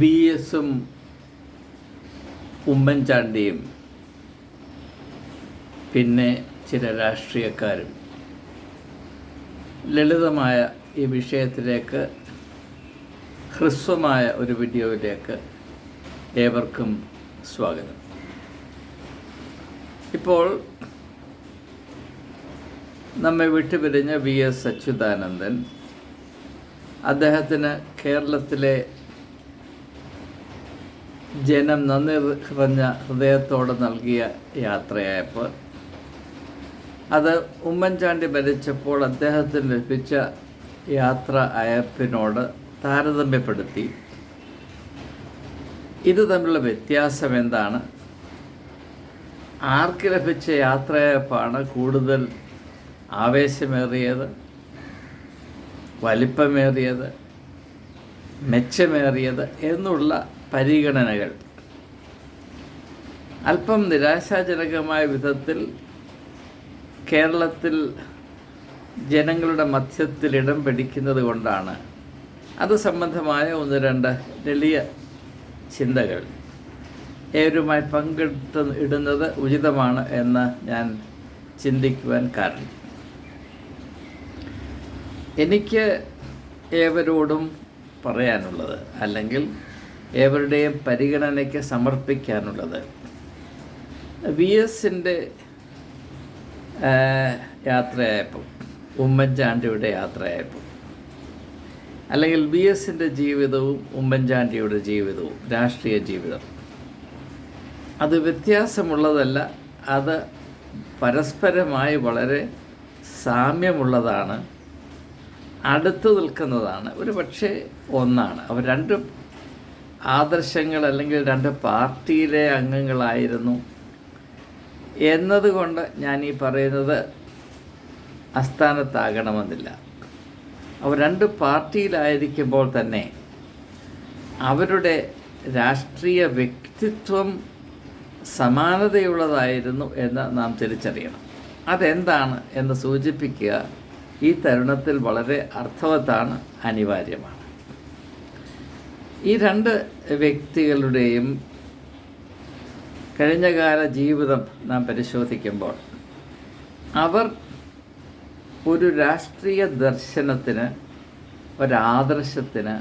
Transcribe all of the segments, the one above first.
B എസും ഉമ്മൻചാണ്ടിയും പിന്നെ ചില രാഷ്ട്രീയക്കാരും. ലളിതമായ ഈ വിഷയത്തിലേക്ക് ഹ്രസ്വമായ ഒരു വീഡിയോയിലേക്ക് ഏവർക്കും സ്വാഗതം. ഇപ്പോൾ നമ്മെ വിട്ടുപിരിഞ്ഞ വി എസ് അച്യുതാനന്ദൻ അദ്ദേഹത്തിന് കേരളത്തിലെ ജനം നന്ദി നിറഞ്ഞ ഹൃദയത്തോടെ നൽകിയ യാത്രയായപ്പോൾ അത് ഉമ്മൻചാണ്ടി മരിച്ചപ്പോൾ അദ്ദേഹത്തിന് ലഭിച്ച യാത്ര അയപ്പിനോട് താരതമ്യപ്പെടുത്തി. ഇത് തമ്മിലുള്ള വ്യത്യാസം എന്താണ്? ആർക്ക് ലഭിച്ച യാത്രയപ്പാണ് കൂടുതൽ ആവേശമേറിയത് വലിപ്പമേറിയത് മെച്ചമേറിയത് എന്നുള്ള പരിഗണനകൾ. അല്പം നിരാശാജനകമായ വിധത്തിൽ കേരളത്തിൽ ജനങ്ങളുടെ മധ്യത്തിൽ ഇടം പിടിക്കുന്നത് കൊണ്ടാണ്. അത് സംബന്ധമായ ഒന്ന് രണ്ട് വലിയ ചിന്തകൾ. ഏവരുമായി പങ്കെടുത്ത് ഇടുന്നത് ഉചിതമാണ് എന്ന് ഞാൻ ചിന്തിക്കുവാൻ കാരണം. എനിക്ക് ഏവരോടും പറയാനുള്ളത് അല്ലെങ്കിൽ ഏവരുടെയും പരിഗണനയ്ക്ക് സമർപ്പിക്കാനുള്ളത്. വി എസിന്റെ യാത്രയായപ്പോൾ ഉമ്മൻചാണ്ടിയുടെ യാത്രയായപ്പോൾ. അല്ലെങ്കിൽ വി എസിന്റെ ജീവിതവും ഉമ്മൻചാണ്ടിയുടെ ജീവിതവും രാഷ്ട്രീയ ജീവിതം. അത് വ്യത്യാസമുള്ളതല്ല അത് പരസ്പരമായി വളരെ സാമ്യമുള്ളതാണ് അടുത്ത് നിൽക്കുന്നതാണ് ഒരു പക്ഷേ ഒന്നാണ്. അവർ രണ്ട് ആദർശങ്ങൾ അല്ലെങ്കിൽ രണ്ട് പാർട്ടിയിലെ അംഗങ്ങളായിരുന്നു. എന്നതുകൊണ്ട് ഞാൻ ഈ പറയുന്നത് അസ്ഥാനത്താകണമെന്നില്ല അവർ രണ്ട് പാർട്ടിയിലായിരിക്കുമ്പോൾ തന്നെ അവരുടെ രാഷ്ട്രീയ വ്യക്തിത്വം സമാനതയുള്ളതായിരുന്നു എന്ന് നാം തിരിച്ചറിയണം. അതെന്താണ് എന്ന് സൂചിപ്പിക്കുക ഈ തരുണത്തിൽ വളരെ അർത്ഥവത്താണ് അനിവാര്യമാണ്. ഈ രണ്ട് വ്യക്തികളുടെയും കഴിഞ്ഞകാല ജീവിതം നാം പരിശോധിക്കുമ്പോൾ അവർ ഒരു രാഷ്ട്രീയ ദർശനത്തിന് ഒരാദർശത്തിന്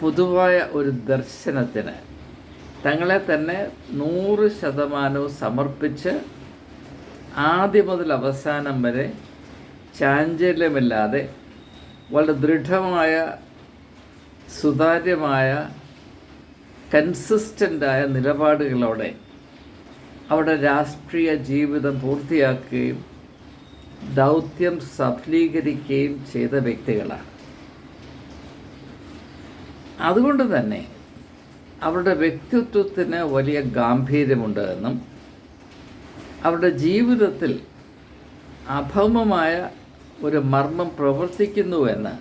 പൊതുവായ ഒരു ദർശനത്തിന് തങ്ങളെ തന്നെ നൂറ് ശതമാനവും സമർപ്പിച്ച് ആദ്യം മുതൽ അവസാനം വരെ ചാഞ്ചല്യമില്ലാതെ വളരെ ദൃഢമായ സുതാര്യമായ കൺസിസ്റ്റന്റായ നിലപാടുകളോടെ അവിടെ രാഷ്ട്രീയ ജീവിതം പൂർത്തിയാക്കുകയും ദൗത്യം സഫലീകരിക്കുകയും ചെയ്ത വ്യക്തികളാണ്. അതുകൊണ്ട് തന്നെ അവരുടെ വ്യക്തിത്വത്തിന് വലിയ ഗാംഭീര്യമുണ്ട് എന്നും അവരുടെ ജീവിതത്തിൽ അഭൗമമായ ഒരു മർമ്മം പ്രവർത്തിക്കുന്നുവെന്ന്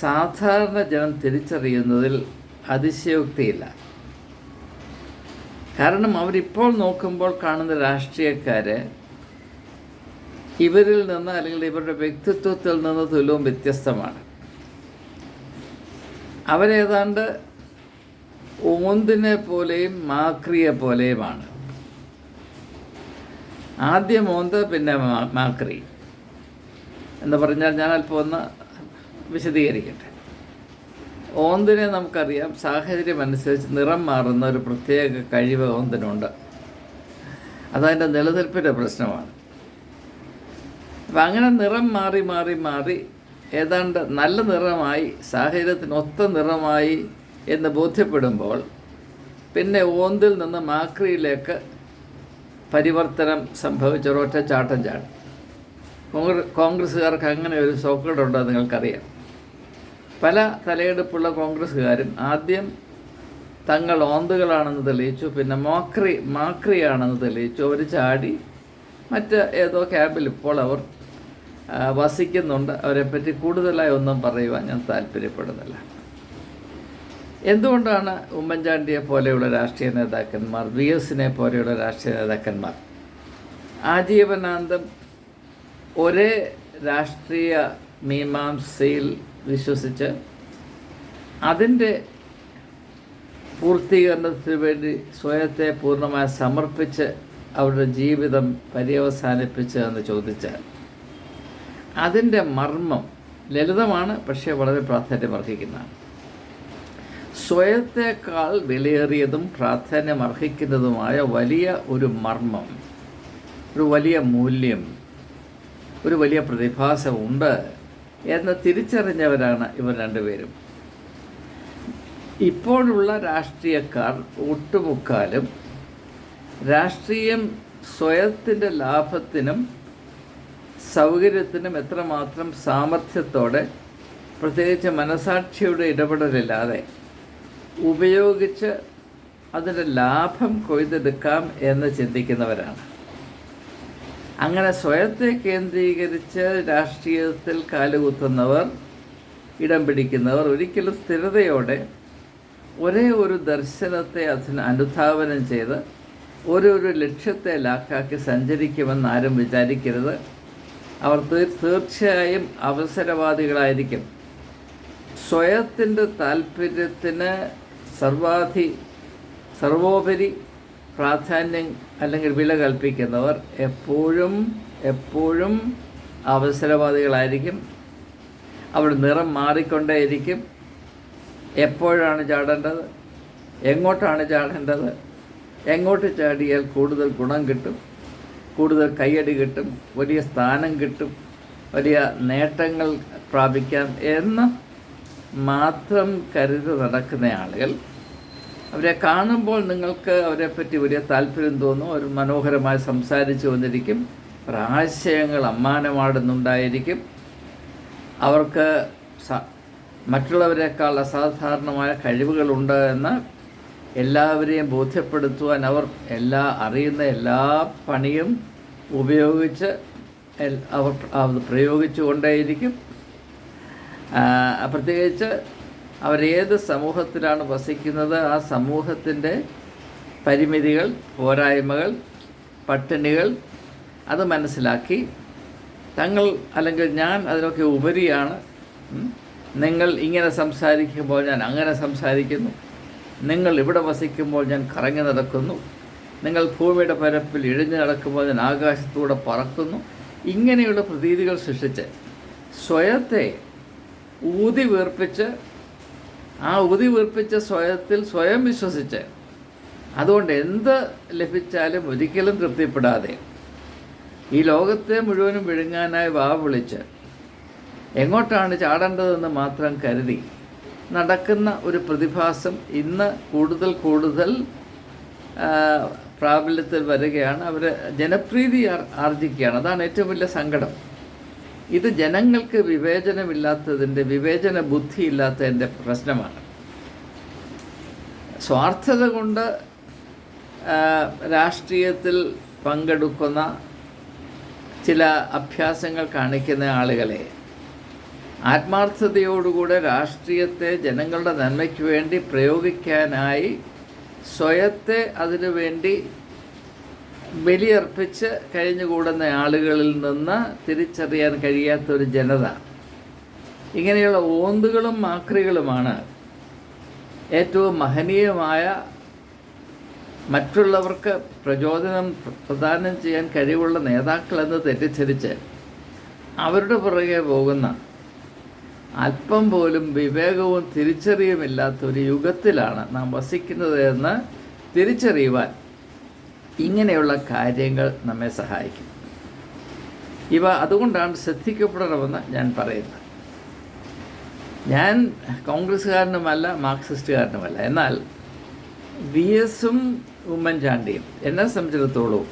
സാധാരണ ജനം തിരിച്ചറിയുന്നതിൽ അതിശയോക്തിയില്ല. കാരണം അവരിപ്പോൾ നോക്കുമ്പോൾ കാണുന്ന രാഷ്ട്രീയക്കാർ ഇവരിൽ നിന്ന് അല്ലെങ്കിൽ ഇവരുടെ വ്യക്തിത്വത്തിൽ നിന്ന് തുലവും വ്യത്യസ്തമാണ്. അവരേതാണ്ട് ഓന്തിനെ പോലെയും മാക്രിയെ പോലെയുമാണ്. ആദ്യം ഓന്ത് പിന്നെ മാക്രി. എന്ന് പറഞ്ഞാൽ ഞാൻ അല്പം ഒന്ന് വിശദീകരിക്കട്ടെ. ഓന്തിനെ നമുക്കറിയാം സാഹചര്യം അനുസരിച്ച് നിറം മാറുന്ന ഒരു പ്രത്യേക കഴിവ് ഓന്തിനുണ്ട്. അതതിന്റെ നിലനിൽപ്പിന്റെ പ്രശ്നമാണ്. അപ്പം അങ്ങനെ നിറം മാറി മാറി മാറി ഏതാണ്ട് നല്ല നിറമായി സാഹചര്യത്തിനൊത്ത നിറമായി എന്ന് ബോധ്യപ്പെടുമ്പോൾ പിന്നെ ഓന്തിൽ നിന്ന് മാക്രിയിലേക്ക് പരിവർത്തനം സംഭവിച്ച ഒരൊറ്റ ചാട്ടം ചാടും. കോൺഗ്രസ് കോൺഗ്രസ്സുകാർക്ക് അങ്ങനെ ഒരു സോക്കേടുണ്ടോ നിങ്ങൾക്കറിയാം. പല തലയെടുപ്പുള്ള കോൺഗ്രസ്സുകാരും ആദ്യം തങ്ങൾ ഓന്തുകളാണെന്ന് തെളിയിച്ചു പിന്നെ മോക്രി മാക്രിയാണെന്ന് തെളിയിച്ചു. അവർ ചാടി മറ്റ് ഏതോ ക്യാമ്പിൽ ഇപ്പോൾ അവർ വസിക്കുന്നുണ്ട്. അവരെപ്പറ്റി കൂടുതലായി ഒന്നും പറയുവാൻ ഞാൻ താല്പര്യപ്പെടുന്നില്ല. എന്തുകൊണ്ടാണ് ഉമ്മൻചാണ്ടിയെ പോലെയുള്ള രാഷ്ട്രീയ നേതാക്കന്മാർ വി എസിനെ പോലെയുള്ള രാഷ്ട്രീയ നേതാക്കന്മാർ ആജീവനാന്തം ഒരേ രാഷ്ട്രീയ മീമാംസയിൽ വിശ്വസിച്ച് അതിന്റെ പൂർത്തീകരണത്തിന് വേണ്ടി സ്വയത്തെ പൂർണമായി സമർപ്പിച്ച് അവരുടെ ജീവിതം പര്യവസാനിപ്പിച്ച് എന്ന് ചോദിച്ചാൽ അതിന്റെ മർമ്മം ലളിതമാണ് പക്ഷേ വളരെ പ്രാധാന്യമർഹിക്കുന്നതാണ്. സ്വയത്തേക്കാൾ വിലയേറിയതും പ്രാധാന്യമർഹിക്കുന്നതുമായ വലിയ ഒരു മർമ്മം ഒരു വലിയ മൂല്യം ഒരു വലിയ പ്രതിഭാസമുണ്ട് എന്ന് തിരിച്ചറിഞ്ഞവരാണ് ഇവർ രണ്ടുപേരും. ഇപ്പോഴുള്ള രാഷ്ട്രീയക്കാർ ഒട്ടുമുക്കാലും രാഷ്ട്രീയം സ്വയത്തിന്റെ ലാഭത്തിനും സൗകര്യത്തിനും എത്രമാത്രം സാമർഥ്യത്തോടെ പ്രത്യേകിച്ച് മനസാക്ഷിയുടെ ഇടപെടലില്ലാതെ ഉപയോഗിച്ച് അതിന്റെ ലാഭം കൊയ്തെടുക്കാം എന്ന് ചിന്തിക്കുന്നവരാണ്. അങ്ങനെ സ്വയത്തെ കേന്ദ്രീകരിച്ച് രാഷ്ട്രീയത്തിൽ കാലുകുത്തുന്നവർ ഇടം പിടിക്കുന്നവർ ഒരിക്കലും സ്ഥിരതയോടെ ഒരേ ഒരു ദർശനത്തെ അതിന് അനുധാവനം ചെയ്ത് ഓരോരു ലക്ഷ്യത്തെ ലാക്കാക്കി സഞ്ചരിക്കുമെന്ന് ആരും വിചാരിക്കരുത്. അവർ തീർ- തീർച്ചയായും അവസരവാദികളായിരിക്കും. സ്വയത്തിന്റെ താല്പര്യത്തിന് സർവാധി സർവോപരി പ്രാധാന്യം അല്ലെങ്കിൽ വില കൽപ്പിക്കുന്നവർ എപ്പോഴും എപ്പോഴും അവസരവാദികളായിരിക്കും. അവിടെ നിറം മാറിക്കൊണ്ടേയിരിക്കും. എപ്പോഴാണ് ചാടേണ്ടത്? എങ്ങോട്ടാണ് ചാടേണ്ടത്? എങ്ങോട്ട് ചാടിയാൽ കൂടുതൽ ഗുണം കിട്ടും? കൂടുതൽ കയ്യടി കിട്ടും? വലിയ സ്ഥാനം കിട്ടും? വലിയ നേട്ടങ്ങൾ പ്രാപിക്കാം എന്ന് മാത്രം കരുതി നടക്കുന്ന ആളുകൾ അവരെ കാണുമ്പോൾ നിങ്ങൾക്ക് അവരെപ്പറ്റി വലിയ താല്പര്യം തോന്നും. അവർ മനോഹരമായി സംസാരിച്ചു വന്നിരിക്കും. ആശയങ്ങൾ അമ്മാനമാടുന്നുണ്ടായിരിക്കും. അവർക്ക് മറ്റുള്ളവരെക്കാൾ അസാധാരണമായ കഴിവുകളുണ്ട് എന്ന് എല്ലാവരെയും ബോധ്യപ്പെടുത്തുവാൻ അവർ എല്ലാ അറിയുന്ന എല്ലാ പണിയും ഉപയോഗിച്ച് അവർ അത് പ്രയോഗിച്ചു കൊണ്ടേയിരിക്കും പ്രത്യേകിച്ച് അവരേത് സമൂഹത്തിലാണ് വസിക്കുന്നത് ആ സമൂഹത്തിന്റെ പരിമിതികൾ പോരായ്മകൾ പട്ടിണികൾ അത് മനസ്സിലാക്കി തങ്ങൾ അല്ലെങ്കിൽ ഞാൻ അതിനൊക്കെ ഉപരിയാണ്. നിങ്ങൾ ഇങ്ങനെ സംസാരിക്കുമ്പോൾ ഞാൻ അങ്ങനെ സംസാരിക്കുന്നു. നിങ്ങൾ ഇവിടെ വസിക്കുമ്പോൾ ഞാൻ കറങ്ങി നടക്കുന്നു. നിങ്ങൾ ഭൂമിയുടെ പരപ്പിൽ ഇഴഞ്ഞു നടക്കുമ്പോൾ ഞാൻ ആകാശത്തൂടെ പറക്കുന്നു. ഇങ്ങനെയുള്ള പ്രതീതികൾ സൃഷ്ടിച്ച് സ്വയത്തെ ഊതി വീർപ്പിച്ച് ആ ഉപതി വീർപ്പിച്ച സ്വയത്തിൽ സ്വയം വിശ്വസിച്ച് അതുകൊണ്ട് എന്ത് ലഭിച്ചാലും ഒരിക്കലും തൃപ്തിപ്പെടാതെ ഈ ലോകത്തെ മുഴുവനും വിഴുങ്ങാനായി വാ വിളിച്ച് എങ്ങോട്ടാണ് ചാടേണ്ടതെന്ന് മാത്രം കരുതി നടക്കുന്ന ഒരു പ്രതിഭാസം ഇന്ന് കൂടുതൽ കൂടുതൽ പ്രാബല്യത്തിൽ വരികയാണ്. അവർ ജനപ്രീതി ആർ- ആർജിക്കുകയാണ്. അതാണ് ഏറ്റവും വലിയ സങ്കടം. ഇത് ജനങ്ങൾക്ക് വിവേചനമില്ലാത്തതിന്റെ വിവേചന ബുദ്ധി ഇല്ലാത്തതിന്റെ പ്രശ്നമാണ്. സ്വാർത്ഥത കൊണ്ട് രാഷ്ട്രീയത്തിൽ പങ്കെടുക്കുന്ന ചില അഭ്യാസങ്ങൾ കാണിക്കുന്ന ആളുകളെ ആത്മാർത്ഥതയോടുകൂടെ രാഷ്ട്രീയത്തെ ജനങ്ങളുടെ നന്മയ്ക്ക് വേണ്ടി പ്രയോഗിക്കാനായി സ്വയത്തെ അതിനു വേണ്ടി ബലിയർപ്പിച്ച് കഴിഞ്ഞുകൂടുന്ന ആളുകളിൽ നിന്ന് തിരിച്ചറിയാൻ കഴിയാത്ത ഒരു ജനത. ഇങ്ങനെയുള്ള ഓന്തുകളും മാക്രികളുമാണ് ഏറ്റവും മഹനീയമായ മറ്റുള്ളവർക്ക് പ്രചോദനം പ്രദാനം ചെയ്യാൻ കഴിവുള്ള നേതാക്കളെന്ന് തെറ്റിദ്ധരിച്ച് അവരുടെ പുറകെ പോകുന്ന അല്പം പോലും വിവേകവും തിരിച്ചറിയുമില്ലാത്ത ഒരു യുഗത്തിലാണ് നാം വസിക്കുന്നത് എന്ന് തിരിച്ചറിയുവാൻ ഇങ്ങനെയുള്ള കാര്യങ്ങൾ നമ്മെ സഹായിക്കും. ഇവ അതുകൊണ്ടാണ് ശ്രദ്ധിക്കപ്പെടണമെന്ന് ഞാൻ പറയുന്നത്. ഞാൻ കോൺഗ്രസ്സുകാരനുമല്ല മാർക്സിസ്റ്റുകാരനുമല്ല. എന്നാൽ വി എസും ഉമ്മൻചാണ്ടിയും എന്നെ സംബന്ധിച്ചിടത്തോളം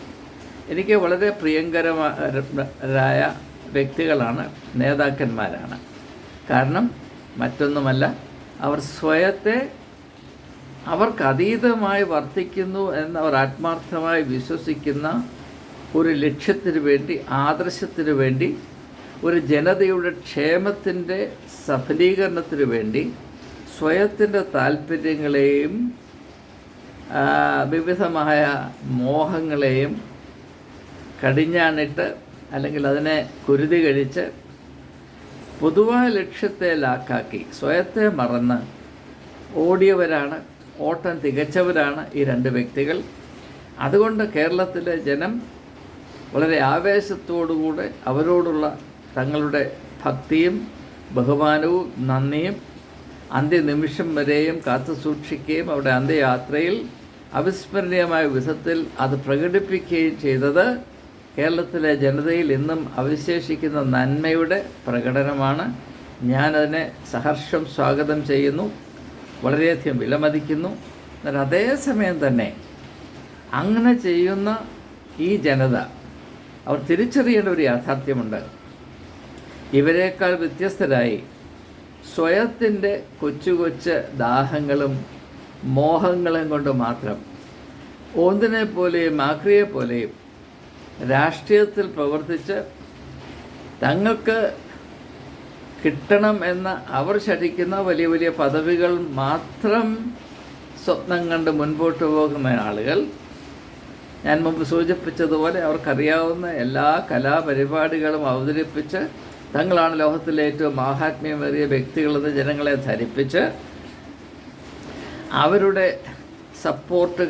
എനിക്ക് വളരെ പ്രിയങ്കരമായ വ്യക്തികളാണ് നേതാക്കന്മാരാണ്. കാരണം മറ്റൊന്നുമല്ല അവർ സ്വയത്തെ അവർക്ക് അതീതമായി വർത്തിക്കുന്നു എന്ന് അവർ ആത്മാർത്ഥമായി വിശ്വസിക്കുന്ന ഒരു ലക്ഷ്യത്തിന് വേണ്ടി ആദർശത്തിന് വേണ്ടി ഒരു ജനതയുടെ ക്ഷേമത്തിന്റെ സഫലീകരണത്തിന് വേണ്ടി സ്വയത്തിന്റെ താല്പര്യങ്ങളെയും വിവിധമായ മോഹങ്ങളെയും കടിഞ്ഞാണിട്ട് അല്ലെങ്കിൽ അതിനെ കുരുതി കഴിച്ച് പൊതുവായ ലക്ഷ്യത്തെ ലാക്കാക്കി സ്വയത്തെ മറന്ന് ഓടിയവരാണ് ഓട്ടം തികച്ചവരാണ് ഈ രണ്ട് വ്യക്തികൾ. അതുകൊണ്ട് കേരളത്തിലെ ജനം വളരെ ആവേശത്തോടുകൂടെ അവരോടുള്ള തങ്ങളുടെ ഭക്തിയും ബഹുമാനവും നന്ദിയും അന്ത്യനിമിഷം വരെയും കാത്തു സൂക്ഷിക്കുകയും അവിടെ അന്ത്യയാത്രയിൽ അവിസ്മരണീയമായ വിധത്തിൽ അത് പ്രകടിപ്പിക്കുകയും ചെയ്തത് കേരളത്തിലെ ജനതയിൽ ഇന്നും അവശേഷിക്കുന്ന നന്മയുടെ പ്രകടനമാണ്. ഞാനതിനെ സഹർഷം സ്വാഗതം ചെയ്യുന്നു. വളരെയധികം വിലമതിക്കുന്നു. എന്നാൽ അതേസമയം തന്നെ അങ്ങനെ ചെയ്യുന്ന ഈ ജനത അവർ തിരിച്ചറിയേണ്ട ഒരു യാഥാർത്ഥ്യമുണ്ട്. ഇവരെക്കാൾ വ്യത്യസ്തരായി സ്വയത്തിന്റെ കൊച്ചു കൊച്ചു ദാഹങ്ങളും മോഹങ്ങളും കൊണ്ട് മാത്രം ഓന്തിനെ പോലെയും ആക്രിയെ പോലെയും രാഷ്ട്രീയത്തിൽ പ്രവർത്തിച്ച് തങ്ങൾക്ക് കിട്ടണം എന്ന് അവർ ശഠിക്കുന്ന വലിയ വലിയ പദവികൾ മാത്രം സ്വപ്നം കണ്ട് മുൻപോട്ട് പോകുന്ന ആളുകൾ ഞാൻ മുമ്പ് സൂചിപ്പിച്ചതുപോലെ അവർക്കറിയാവുന്ന എല്ലാ കലാപരിപാടികളും അവതരിപ്പിച്ച് തങ്ങളാണ് ലോകത്തിലെ ഏറ്റവും മാഹാത്മ്യമേറിയ വ്യക്തികളെന്ന് ജനങ്ങളെ ധരിപ്പിച്ച് അവരുടെ സപ്പോർട്ട്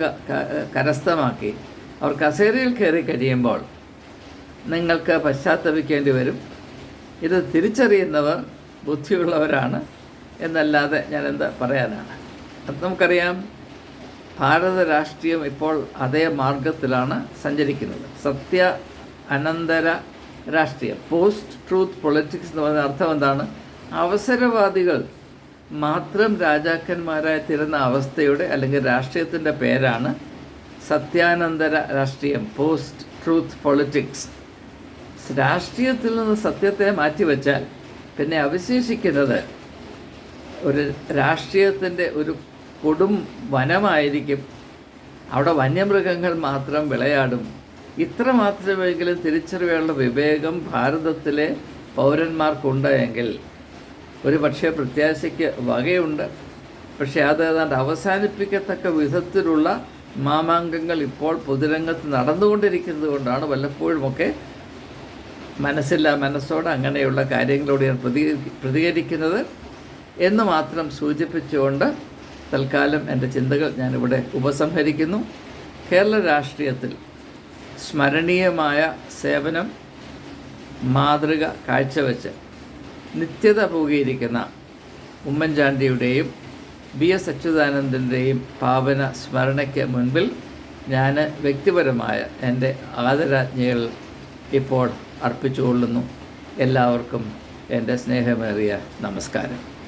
കരസ്ഥമാക്കി. അവർ കസേരയിൽ കയറി കഴിയുമ്പോൾ നിങ്ങൾക്ക് പശ്ചാത്തപിക്കേണ്ടി വരും. ഇത് തിരിച്ചറിയുന്നവർ ബുദ്ധിയുള്ളവരാണ് എന്നല്ലാതെ ഞാൻ എന്താ പറയാനാണ്? അത് നമുക്കറിയാം ഭാരത രാഷ്ട്രീയം ഇപ്പോൾ അതേ മാർഗത്തിലാണ് സഞ്ചരിക്കുന്നത്. സത്യ അനന്തര രാഷ്ട്രീയം പോസ്റ്റ് ട്രൂത്ത് പൊളിറ്റിക്സ് എന്ന് പറയുന്ന അർത്ഥം എന്താണ്? അവസരവാദികൾ മാത്രം രാജാക്കന്മാരായി തീരുന്ന അവസ്ഥയുടെ അല്ലെങ്കിൽ രാഷ്ട്രീയത്തിന്റെ പേരാണ് സത്യാനന്തര രാഷ്ട്രീയം പോസ്റ്റ് ട്രൂത്ത് പൊളിറ്റിക്സ്. രാഷ്ട്രീയത്തിൽ നിന്ന് സത്യത്തെ മാറ്റിവെച്ചാൽ പിന്നെ അവശേഷിക്കുന്നത് ഒരു രാഷ്ട്രീയത്തിന്റെ ഒരു കൊടും വനമായിരിക്കും. അവിടെ വന്യമൃഗങ്ങൾ മാത്രം വിളയാടും. ഇത്ര മാത്രമെങ്കിലും തിരിച്ചറിവുള്ള വിവേകം ഭാരതത്തിലെ പൗരന്മാർക്കുണ്ട് എങ്കിൽ ഒരു പക്ഷേ പ്രത്യാശയ്ക്ക് വകയുണ്ട്. പക്ഷേ അത് ഏതാണ്ട് അവസാനിപ്പിക്കത്തക്ക വിധത്തിലുള്ള മാമാങ്കങ്ങൾ ഇപ്പോൾ പൊതുരംഗത്ത് നടന്നുകൊണ്ടിരിക്കുന്നത് കൊണ്ടാണ് വല്ലപ്പോഴുമൊക്കെ മനസ്സില്ല മനസ്സോട് അങ്ങനെയുള്ള കാര്യങ്ങളോട് ഞാൻ പ്രതികരി പ്രതികരിക്കുന്നത് എന്ന് മാത്രം സൂചിപ്പിച്ചുകൊണ്ട് തൽക്കാലം എന്റെ ചിന്തകൾ ഞാനിവിടെ ഉപസംഹരിക്കുന്നു. കേരള രാഷ്ട്രീയത്തിൽ സ്മരണീയമായ സേവനം മാതൃക കാഴ്ചവെച്ച് നിത്യത പോകിയിരിക്കുന്ന ഉമ്മൻചാണ്ടിയുടെയും ബി എസ് അച്യുതാനന്ദന്റെയും പാവന സ്മരണയ്ക്ക് മുൻപിൽ ഞാൻ വ്യക്തിപരമായ എന്റെ ആദരാജ്ഞകൾ ഇപ്പോൾ അർപ്പിച്ചുകൊള്ളുന്നു. എല്ലാവർക്കും എന്റെ സ്നേഹമേറിയ നമസ്കാരം.